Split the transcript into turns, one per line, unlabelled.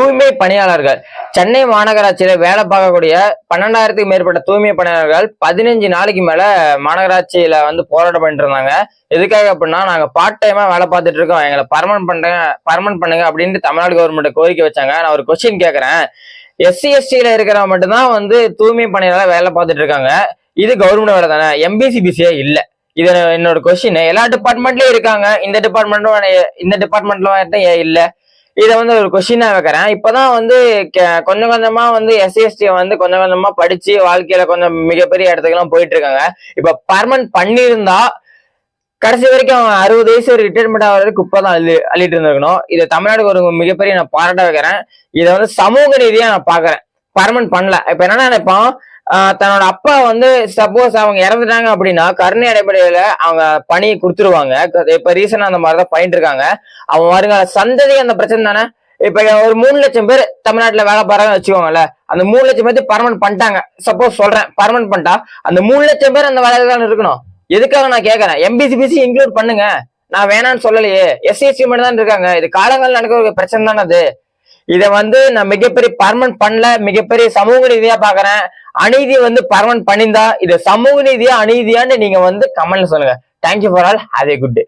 தூய்மை பணியாளர்கள். சென்னை மாநகராட்சியில வேலை பார்க்கக்கூடிய பன்னெண்டாயிரத்துக்கு மேற்பட்ட தூய்மை பணியாளர்கள் பதினஞ்சு நாளைக்கு மேல மாநகராட்சியில வந்து போராட்டம் பண்ணிட்டு இருந்தாங்க. எதுக்காக அப்படின்னா நாங்க பார்ட் டைமா வேலை பார்த்துட்டு இருக்கோம். எங்களை பர்மனன்ட் பண்ணுங்க பர்மனன்ட் பண்ணுங்க அப்படின்ட்டு தமிழ்நாடு கவர்மெண்ட் கோரிக்கை வச்சாங்க. நான் ஒரு கொஸ்டின் கேட்கறேன் எஸ்சி எஸ்டியில இருக்கிறவங்க மட்டும்தான் வந்து தூய்மை பணியாளர் வேலை பார்த்துட்டு இருக்காங்க. இது கவர்மெண்ட் வேலை தானே. எம்பிசிபிசியே இல்லை. இது என்னோட கொஸ்டின் எல்லா டிபார்ட்மெண்ட்லயும் இருக்காங்க. இந்த டிபார்ட்மெண்ட்டும் இந்த டிபார்ட்மெண்ட்ல ஏன் இல்லை. இதை வந்து ஒரு கொஷினா வைக்கிறேன். இப்பதான் வந்து கொஞ்சம் கொஞ்சமா வந்து எஸ்சி எஸ்டி வந்து கொஞ்சம் கொஞ்சமா படிச்சு வாழ்க்கையில கொஞ்சம் மிகப்பெரிய இடத்துக்குலாம் போயிட்டு இருக்காங்க இப்ப பர்மனன்ட் பண்ணியிருந்தா கடைசி வரைக்கும் அவங்க அறுபது வயசு ஒரு ரிட்டைர்மெண்ட் ஆகிறது குப்பை தான் அள்ளி அள்ளிட்டு இருந்திருக்கணும். இதை தமிழ்நாடுக்கு ஒரு மிகப்பெரிய நான் பாராட்ட வைக்கிறேன். இதை வந்து சமூக ரீதியாக நான் பாக்குறேன் பர்மனன்ட் பண்ணல. இப்ப என்ன நினைப்பான் தன்னோட அப்பா வந்து சப்போஸ் அவங்க இறந்துட்டாங்க அப்படின்னா கருணை அடிப்படையில அவங்க பணி கொடுத்துருவாங்க. இப்ப ரீசனா அந்த மாதிரிதான் பண்ணிட்டு இருக்காங்க. அவன் வருங்கால சந்ததி அந்த பிரச்சனை தானே? இப்ப ஒரு மூணு லட்சம் பேர் தமிழ்நாட்டுல வேலை பாருங்க வச்சுக்கோங்கல்ல அந்த மூணு லட்சம் பேர் பர்மனன்ட் பண்ணிட்டாங்க. சப்போஸ் சொல்றேன் பர்மனன்ட் பண்ணிட்டா அந்த மூணு லட்சம் பேர் அந்த வேலையில தான் இருக்கணும்? எதுக்காக நான் கேட்கறேன் எம்பிசிபிசி இன்க்ளூட் பண்ணுங்க. நான் வேணாம்னு சொல்லலையே. எஸ்சி எஸ்டி மட்டும் தான் இருக்காங்க. இது காலங்கள் நடக்கிற ஒரு பிரச்சனை தானே அது. இதை வந்து நான் மிகப்பெரிய பர்மனன்ட் பண்ணல மிகப்பெரிய சமூக ரீதியா பாக்குறேன். அநீதி வந்து பர்மனன்ட் பண்ணியிருந்தா இது சமூக ரீதியா அநீதியான்னு நீங்க வந்து கமெண்ட்ல சொல்லுங்க. Thank you for all have a good day